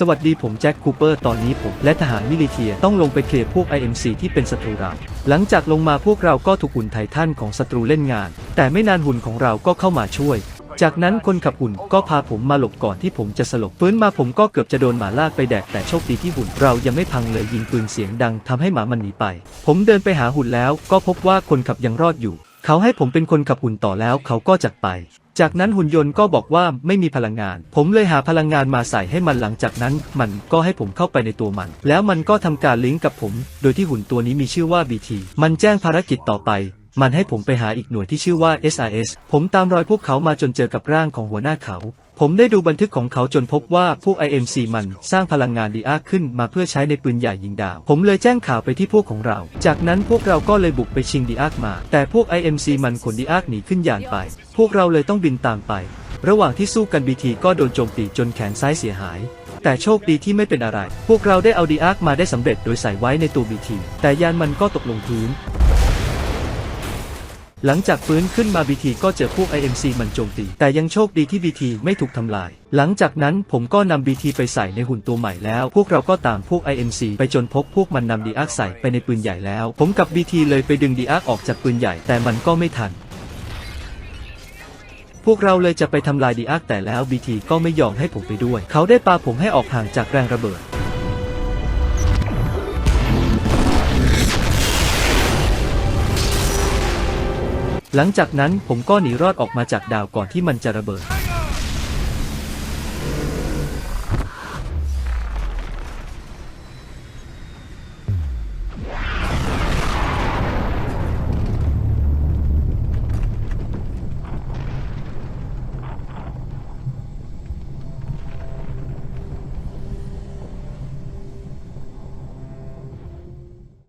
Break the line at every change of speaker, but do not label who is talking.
สวัสดีผมแจ็คคูเปอร์ตอนนี้ผมและทหารมิลิเทียต้องลงไปเคลียร์พวก IMC ที่เป็นศัตรูเรา หลังจากลงมาพวกเราก็ถูกหุ่นไททันของศัตรูเล่นงาน แต่ไม่นานหุ่นของเราก็เข้ามาช่วย จากนั้นคนขับหุ่นก็พาผมมาหลบก่อนที่ผมจะสลบฟื้นมาผมก็เกือบจะโดนหมาลากไปแดกแต่โชคดีที่หุ่นเรายังไม่พังเลยยิงปืนเสียงดังทำให้หมามันหนีไป ผมเดินไปหาหุ่นแล้วก็พบว่าคนขับยังรอดอยู่ เขาให้ผมเป็นคนขับหุ่นต่อแล้วเขาก็จากไป จากนั้นหุ่นยนต์ก็บอกว่าไม่มีพลังงาน ผมเลยหาพลังงานมาใส่ให้มันหลังจากนั้น มันก็ให้ผมเข้าไปในตัวมัน แล้วมันก็ทำการลิงก์กับผม โดยที่หุ่นตัวนี้มีชื่อว่า BT มันแจ้งภารกิจต่อไปมันให้ผมไปหาอีกหน่วยที่ชื่อว่า SIS ผมตามรอยพวกเขามาจนเจอกับร่างของหัวหน้าเขา ผมได้ดูบันทึกของเขาจนพบว่าพวก IMC มันสร้างพลังงานดีอาขึ้นมาเพื่อใช้ในปืนใหญ่ยิงดาว ผมเลยแจ้งข่าวไปที่พวกของเรา จากนั้นพวกเราก็เลยบุกไปชิงดีอามา แต่พวก IMC มันขนดีอาหนีขึ้นยานไป พวกเราเลยต้องบินตามไป ระหว่างที่สู้กันบีทีก็โดนโจมตีจนแขนซ้ายเสียหาย แต่โชคดีที่ไม่เป็นอะไร พวกเราได้เอาดีอาร์มาได้สำเร็จโดยใส่ไว้ในตัวบีทีแต่ยานมันก็ตกลงพื้น หลังจากฟื้นขึ้นมา BT ก็เจอพวก IMC มันโจมตี แต่ยังโชคดีที่ BT ไม่ถูกทำลาย หลังจากนั้นผมก็นำ BT ไปใส่ในหุ่นตัวใหม่แล้ว พวกเราก็ตามพวก IMC ไปจนพบพวกมันนำดีอาร์ใส่ไปในปืนใหญ่แล้ว ผมกับ BT เลยไปดึงดีอาร์ออกจากปืนใหญ่แต่มันก็ไม่ทัน พวกเราเลยจะไปทำลายดีอาร์แต่แล้ว BT ก็ไม่ยอมให้ผมไปด้วย เขาได้ปาผมให้ออกห่างจากแรงระเบิด หลังจากนั้นผมก็หนีรอดออกมาจากดาวก่อนที่มันจะระเบิด